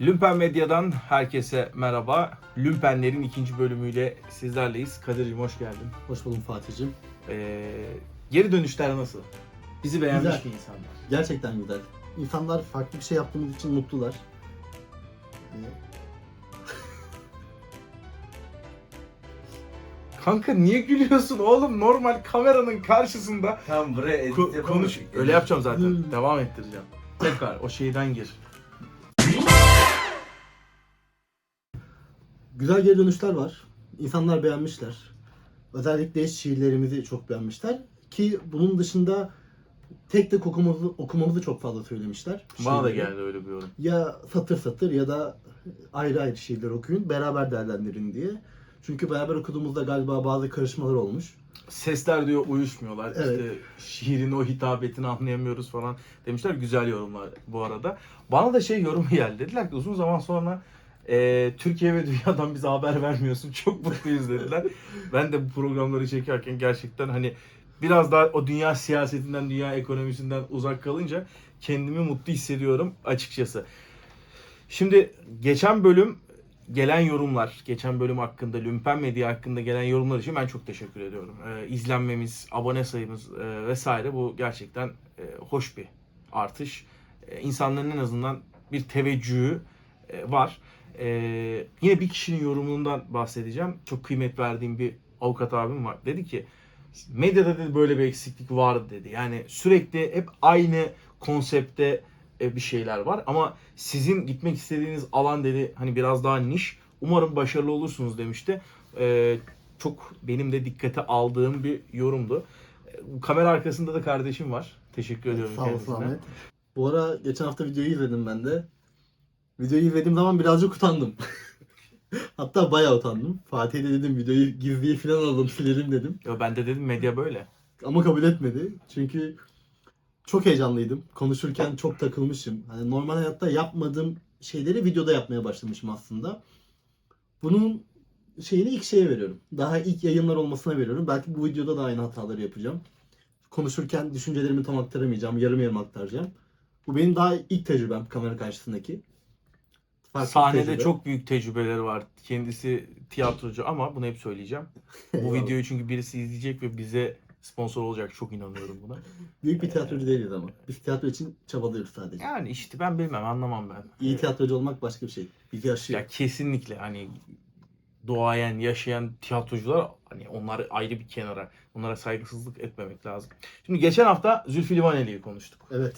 Lümpen Medya'dan herkese merhaba. Lümpenlerin ikinci bölümüyle sizlerleyiz. Kadir'cim hoş geldin. Hoş buldum Fatih'cim. Ee, geri dönüşler nasıl? Bizi beğenmiş Güzel. mi insanlar? Gerçekten güzel. İnsanlar farklı bir şey yaptığımız için mutlular. Ee, Kanka niye gülüyorsun oğlum? Normal kameranın karşısında Tamam buraya edit Ko- konuş. Öyle yapacağım zaten. Hmm. Devam ettireceğim. Tekrar o şeyden gir. Güzel geri dönüşler var. İnsanlar beğenmişler. Özellikle şiirlerimizi çok beğenmişler. Ki bunun dışında tek tek okumamızı, okumamızı çok fazla söylemişler. Bana da geldi öyle bir yorum. Ya satır satır ya da ayrı ayrı şiirler okuyun. Beraber değerlendirin diye. Çünkü beraber okuduğumuzda galiba bazı karışmalar olmuş. Sesler diyor uyuşmuyorlar. Evet. İşte şiirin o hitabetini anlayamıyoruz falan demişler. Güzel yorumlar bu arada. Bana da şey yorumu geldi. Dediler ki uzun zaman sonra e, Türkiye ve dünyadan bize haber vermiyorsun. Çok mutluyuz dediler. ben de bu programları çekerken gerçekten hani biraz daha o dünya siyasetinden, dünya ekonomisinden uzak kalınca kendimi mutlu hissediyorum açıkçası. Şimdi geçen bölüm gelen yorumlar, geçen bölüm hakkında, Lümpen Medya hakkında gelen yorumlar için ben çok teşekkür ediyorum. Ee, izlenmemiz, abone sayımız e, vesaire bu gerçekten e, hoş bir artış. E, insanların en azından bir teveccühü e, var. E, yine bir kişinin yorumundan bahsedeceğim. Çok kıymet verdiğim bir avukat abim var. Dedi ki medyada dedi böyle bir eksiklik var dedi. Yani sürekli hep aynı konsepte e, bir şeyler var ama sizin gitmek istediğiniz alan dedi hani biraz daha niş. Umarım başarılı olursunuz demişti. E, çok benim de dikkate aldığım bir yorumdu. E, kamera arkasında da kardeşim var. Teşekkür ediyorum Sağ kendisine. Ahmet. Bu ara geçen hafta videoyu izledim ben de. Videoyu izlediğim zaman birazcık utandım. Hatta bayağı utandım. Fatih'e de dedim videoyu gizliyi falan alalım silelim dedim. Ya ben de dedim medya böyle. Ama kabul etmedi. Çünkü çok heyecanlıydım. Konuşurken çok takılmışım. Hani normal hayatta yapmadığım şeyleri videoda yapmaya başlamışım aslında. Bunun şeyini ilk şeye veriyorum. Daha ilk yayınlar olmasına veriyorum. Belki bu videoda da aynı hataları yapacağım. Konuşurken düşüncelerimi tam aktaramayacağım. Yarım yarım aktaracağım. Bu benim daha ilk tecrübem kamera karşısındaki. Farklı bir Sahnede tecrübe. çok büyük tecrübeleri var. Kendisi tiyatrocu ama bunu hep söyleyeceğim. Bu Eyvallah. videoyu çünkü birisi izleyecek ve bize sponsor olacak. Çok inanıyorum buna. Büyük bir tiyatrocu değiliz ama. Biz tiyatro için çabalıyoruz sadece. Yani işte ben bilmem anlamam ben. İyi tiyatrocu olmak başka bir şey. Biz yaşıyor. Ya kesinlikle hani doğayan, yaşayan tiyatrocular hani onlar ayrı bir kenara. Onlara saygısızlık etmemek lazım. Şimdi geçen hafta Zülfü Livaneli'yi konuştuk. Evet.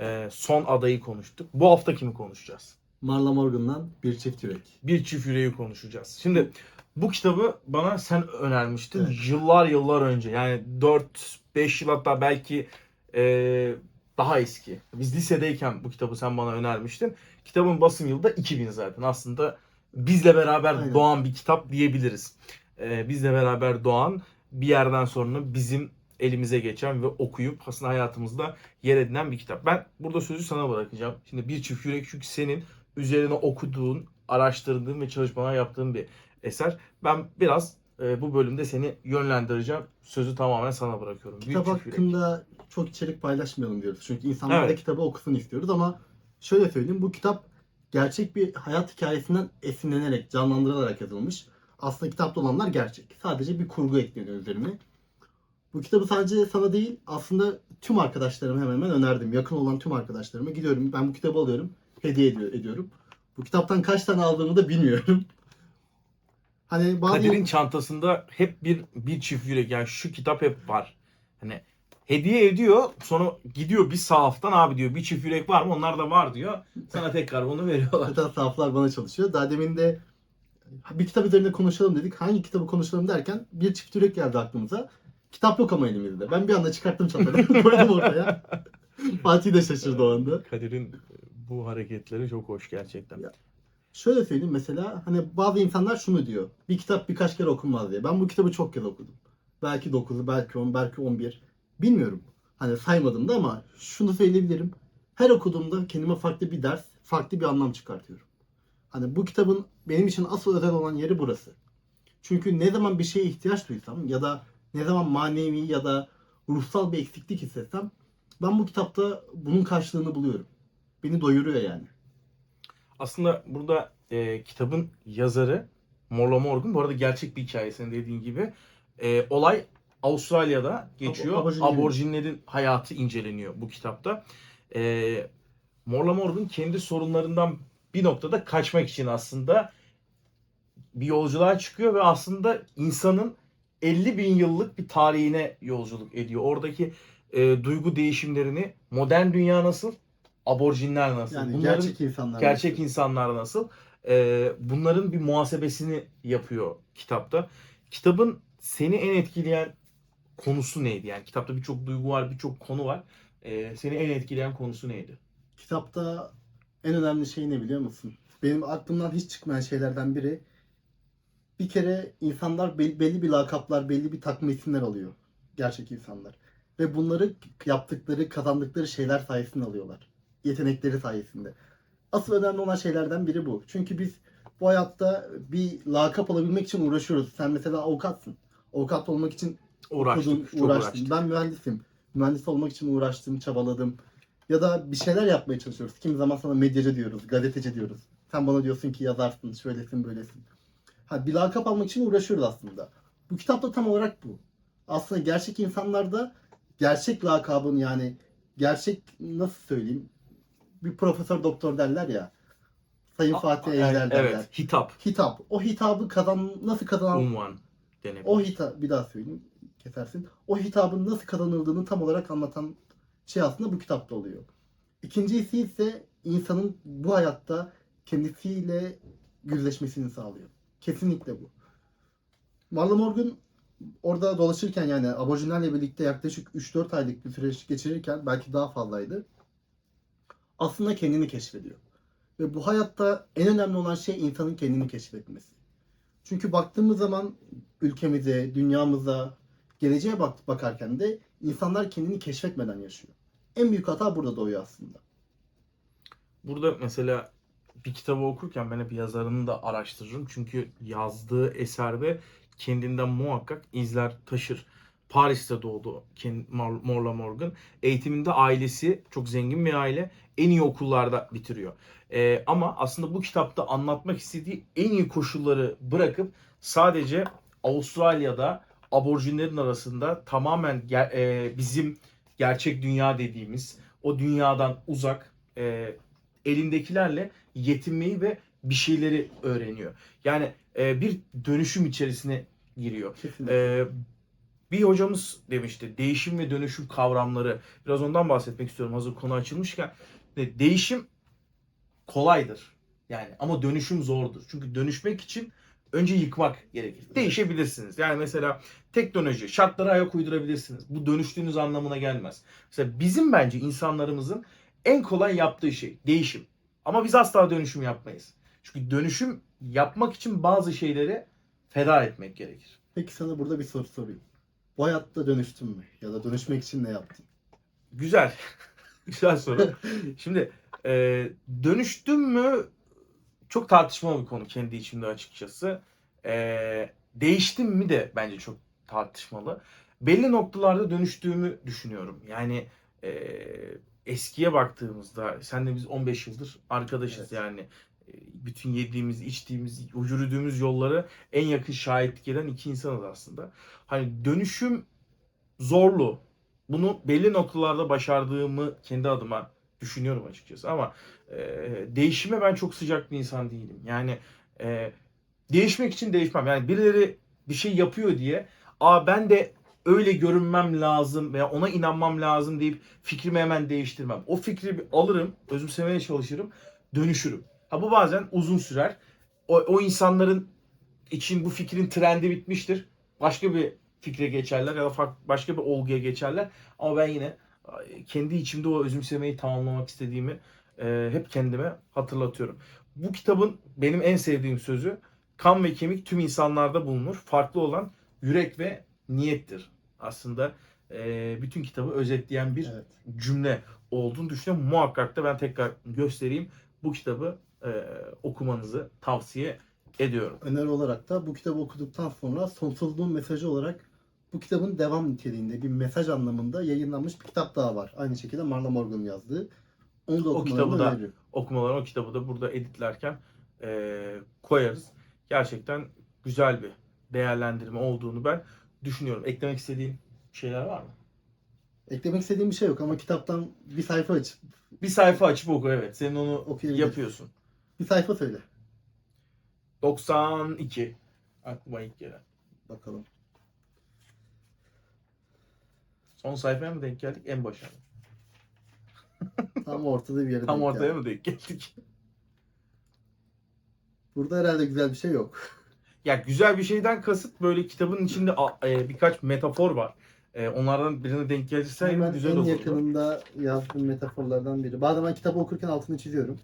Ee, son adayı konuştuk. Bu hafta kimi konuşacağız? Marla Morgan'dan bir çift yürek. Bir çift yüreği konuşacağız. Şimdi bu kitabı bana sen önermiştin Evet. yıllar yıllar önce. Yani 4-5 yıl hatta belki e, daha eski. Biz lisedeyken bu kitabı sen bana önermiştin. Kitabın basım yılı da 2000 zaten. Aslında bizle beraber Aynen. doğan bir kitap diyebiliriz. E, bizle beraber doğan bir yerden sonra bizim elimize geçen ve okuyup aslında hayatımızda yer edinen bir kitap. Ben burada sözü sana bırakacağım. Şimdi bir çift yürek çünkü senin üzerine okuduğun, araştırdığın ve çalışmalar yaptığın bir eser. Ben biraz e, bu bölümde seni yönlendireceğim. Sözü tamamen sana bırakıyorum. Kitap Büyük çift yürek. hakkında çok içerik paylaşmayalım diyoruz. Çünkü insanlar da Evet. kitabı okusun istiyoruz ama şöyle söyleyeyim bu kitap gerçek bir hayat hikayesinden esinlenerek, canlandırılarak yazılmış. Aslında kitapta olanlar gerçek. Sadece bir kurgu ekleniyor üzerine. Bu kitabı sadece sana değil aslında tüm arkadaşlarıma hemen hemen önerdim. Yakın olan tüm arkadaşlarıma gidiyorum. Ben bu kitabı alıyorum. Hediye ediyor, ediyorum. Bu kitaptan kaç tane aldığımı da bilmiyorum. Hani bazı Kadir'in çantasında hep bir bir çift yürek yani şu kitap hep var. Hani hediye ediyor sonra gidiyor bir sahaftan abi diyor bir çift yürek var mı onlar da var diyor. Sana tekrar bunu veriyorlar. Zaten sahaflar bana çalışıyor. Daha demin de bir kitap üzerinde konuşalım dedik. Hangi kitabı konuşalım derken bir çift yürek geldi aklımıza. Kitap yok ama elimizde. Ben bir anda çıkarttım çantadan koydum ortaya. Fatih de şaşırdı o anda. Kadir'in bu hareketleri çok hoş gerçekten. Ya. Şöyle söyleyeyim mesela hani bazı insanlar şunu diyor. Bir kitap birkaç kere okunmaz diye. Ben bu kitabı çok kez okudum. Belki 9'u, belki 10, belki 11. Bilmiyorum. Hani saymadım da ama şunu söyleyebilirim. Her okuduğumda kendime farklı bir ders, farklı bir anlam çıkartıyorum. Hani bu kitabın benim için asıl özel olan yeri burası. Çünkü ne zaman bir şeye ihtiyaç duysam ya da ne zaman manevi ya da ruhsal bir eksiklik hissetsem ben bu kitapta bunun karşılığını buluyorum. Beni doyuruyor yani. Aslında burada e, kitabın yazarı Morla Morgan bu arada gerçek bir hikaye senin dediğin gibi. E, olay Avustralya'da geçiyor. Aborjinlerin- Aborjinlerin hayatı inceleniyor bu kitapta. E, Morla Morgan kendi sorunlarından bir noktada kaçmak için aslında bir yolculuğa çıkıyor ve aslında insanın 50 bin yıllık bir tarihine yolculuk ediyor. Oradaki e, duygu değişimlerini modern dünya nasıl, aborjinler nasıl, Yani bunların gerçek insanlar. gerçek insanlar nasıl, e, bunların bir muhasebesini yapıyor kitapta. Kitabın seni en etkileyen konusu neydi? Yani kitapta birçok duygu var, birçok konu var. E, seni en etkileyen konusu neydi? Kitapta en önemli şey ne biliyor musun? Benim aklımdan hiç çıkmayan şeylerden biri bir kere insanlar bel- belli bir lakaplar, belli bir takma isimler alıyor. Gerçek insanlar. Ve bunları yaptıkları, kazandıkları şeyler sayesinde alıyorlar. Yetenekleri sayesinde. Asıl önemli olan şeylerden biri bu. Çünkü biz bu hayatta bir lakap alabilmek için uğraşıyoruz. Sen mesela avukatsın. Avukat olmak için Uğraştık, okudun, çok uğraştın. uğraştık. Ben mühendisim. Mühendis olmak için uğraştım, çabaladım. Ya da bir şeyler yapmaya çalışıyoruz. Kimi zaman sana medyacı diyoruz, gazeteci diyoruz. Sen bana diyorsun ki yazarsın, şöylesin, böylesin. Ha, bir lakap almak için uğraşıyoruz aslında. Bu kitapta tam olarak bu. Aslında gerçek insanlarda gerçek lakabın yani gerçek nasıl söyleyeyim bir profesör doktor derler ya Sayın Fatih Ejder derler. Evet, hitap, Hitap. O hitabı kazan nasıl kazanan unvan denebilir. o hitap bir daha söyleyeyim kesersin. O hitabın nasıl kazanıldığını tam olarak anlatan şey aslında bu kitapta oluyor. İkincisi ise insanın bu hayatta kendisiyle yüzleşmesini sağlıyor. Kesinlikle bu. Marla Morgan orada dolaşırken yani aborjinlerle birlikte yaklaşık 3-4 aylık bir süreç geçirirken belki daha fazlaydı. Aslında kendini keşfediyor. Ve bu hayatta en önemli olan şey insanın kendini keşfetmesi. Çünkü baktığımız zaman ülkemize, dünyamıza, geleceğe bak bakarken de insanlar kendini keşfetmeden yaşıyor. En büyük hata burada doğuyor aslında. Burada mesela bir kitabı okurken ben hep yazarını da araştırırım. Çünkü yazdığı eserde kendinden muhakkak izler taşır. Paris'te doğdu Ken- Morla Morgan. Eğitiminde ailesi çok zengin bir aile. En iyi okullarda bitiriyor. Ee, ama aslında bu kitapta anlatmak istediği en iyi koşulları bırakıp sadece Avustralya'da aborjinlerin arasında tamamen e, bizim gerçek dünya dediğimiz o dünyadan uzak e, elindekilerle yetinmeyi ve bir şeyleri öğreniyor. Yani e, bir dönüşüm içerisine giriyor. Kesinlikle. Ee, bir hocamız demişti değişim ve dönüşüm kavramları. Biraz ondan bahsetmek istiyorum hazır konu açılmışken. De- Değişim kolaydır. Yani ama dönüşüm zordur. Çünkü dönüşmek için önce yıkmak gerekir. Değişebilirsiniz. Yani mesela teknoloji, şartlara ayak uydurabilirsiniz. Bu dönüştüğünüz anlamına gelmez. Mesela bizim bence insanlarımızın en kolay yaptığı şey değişim. Ama biz asla dönüşüm yapmayız. Çünkü dönüşüm yapmak için bazı şeyleri feda etmek gerekir. Peki sana burada bir soru sorayım. Bu hayatta dönüştün mü? Ya da dönüşmek için ne yaptın? Güzel. Güzel soru. Şimdi e, dönüştüm mü çok tartışmalı bir konu kendi içimde açıkçası. E, değiştim mi de bence çok tartışmalı. Belli noktalarda dönüştüğümü düşünüyorum. Yani e, eskiye baktığımızda senle biz 15 yıldır arkadaşız Evet. yani. Bütün yediğimiz, içtiğimiz, yürüdüğümüz yolları en yakın şahitlik eden iki insanız aslında. Hani dönüşüm zorlu. Bunu belli noktalarda başardığımı kendi adıma düşünüyorum açıkçası. Ama e, değişime ben çok sıcak bir insan değilim. Yani e, değişmek için değişmem. Yani birileri bir şey yapıyor diye Aa ben de öyle görünmem lazım veya ona inanmam lazım deyip fikrimi hemen değiştirmem. O fikri alırım, özümsemeye çalışırım, dönüşürüm. Ha bu bazen uzun sürer. O, o insanların için bu fikrin trendi bitmiştir. Başka bir fikre geçerler ya da farklı, başka bir olguya geçerler. Ama ben yine kendi içimde o özümsemeyi tamamlamak istediğimi e, hep kendime hatırlatıyorum. Bu kitabın benim en sevdiğim sözü kan ve kemik tüm insanlarda bulunur. Farklı olan yürek ve niyettir. Aslında e, bütün kitabı özetleyen bir Evet. cümle olduğunu düşünüyorum. Muhakkak da ben tekrar göstereyim. Bu kitabı e, okumanızı tavsiye ediyorum. Öneri olarak da bu kitabı okuduktan sonra sonsuzluğun mesajı olarak bu kitabın devam niteliğinde bir mesaj anlamında yayınlanmış bir kitap daha var. Aynı şekilde Marla Morgan yazdığı. Onu da O kitabı da- öneririm. okumalarını o kitabı da burada editlerken eee, koyarız. Gerçekten güzel bir değerlendirme olduğunu ben düşünüyorum. Eklemek istediğin şeyler var mı? Eklemek istediğim bir şey yok ama kitaptan bir sayfa açıp Bir sayfa açıp oku evet. Senin onu yapıyorsun. Bir sayfa söyle. 92 aklıma ilk gelen. Bakalım. Son sayfaya mı denk geldik? En başa mı? Tam ortada bir yere Tam denk ortaya geldi. mı denk geldik? Burada herhalde güzel bir şey yok. Ya güzel bir şeyden kasıt böyle kitabın içinde a- e, birkaç metafor var. E, onlardan birine denk gelirsen Hemen güzel en olur. yakınında yazdığım metaforlardan biri. Bazen ben kitabı okurken altını çiziyorum.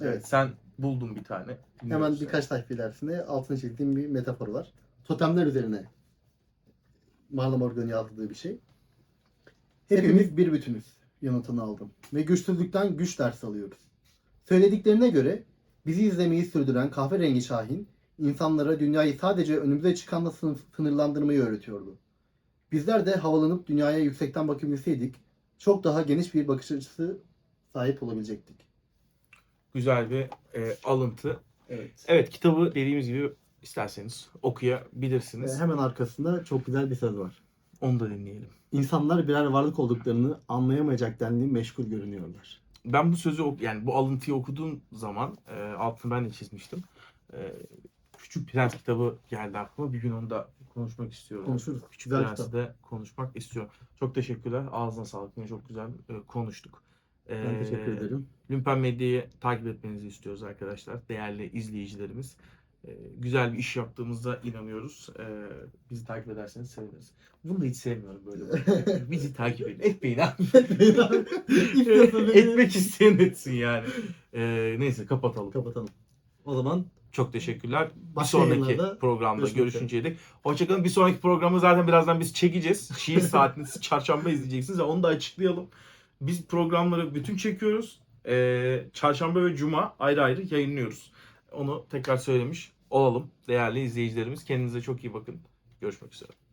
Evet. Sen buldun bir tane. Hemen Dinliyoruz birkaç sayfa ilerisinde altını çizdiğim bir metafor var. Totemler üzerine Marla Morgan'ın yazdığı bir şey. Hepimiz bir bütünüz yanıtını aldım. Ve güçsüzlükten güç ders alıyoruz. Söylediklerine göre bizi izlemeyi sürdüren kahverengi Şahin, insanlara dünyayı sadece önümüze çıkanla sınırlandırmayı öğretiyordu. Bizler de havalanıp dünyaya yüksekten bakabilseydik, çok daha geniş bir bakış açısı sahip olabilecektik. Güzel bir e, alıntı. Evet. Evet kitabı dediğimiz gibi isterseniz Ve okuyabilirsiniz. hemen arkasında çok güzel bir söz var. Onu da dinleyelim. İnsanlar birer varlık olduklarını anlayamayacak denli meşgul görünüyorlar. Ben bu sözü ok- yani bu alıntıyı okuduğum zaman e, altını ben de çizmiştim. E, Küçük Prens kitabı geldi aklıma. Bir gün onu da konuşmak istiyorum. Konuşuruz. Küçük Prens'i de konuşmak istiyorum. Çok teşekkürler. Ağzına sağlık. Yine çok güzel e, konuştuk. Ben E, teşekkür ederim. Lümpen Medya'yı takip etmenizi istiyoruz arkadaşlar. Değerli izleyicilerimiz. E, güzel bir iş yaptığımızda inanıyoruz. E, bizi takip ederseniz seviniriz. Bunu da hiç sevmiyorum böyle. bizi takip edin. Etmeyin abi. İstiyorsan beni- Etmek isteyen etsin yani. Neyse kapatalım. Kapatalım. O zaman Çok teşekkürler. Bir Başka sonraki yayınlarda programda görüşünceye dek. Hoşçakalın. Bir sonraki programı zaten birazdan biz çekeceğiz. Şiir saatini çarşamba izleyeceksiniz onu da açıklayalım. Biz programları bütün çekiyoruz. Ee, çarşamba ve cuma ayrı ayrı yayınlıyoruz. Onu tekrar söylemiş olalım. Değerli izleyicilerimiz kendinize çok iyi bakın. Görüşmek üzere.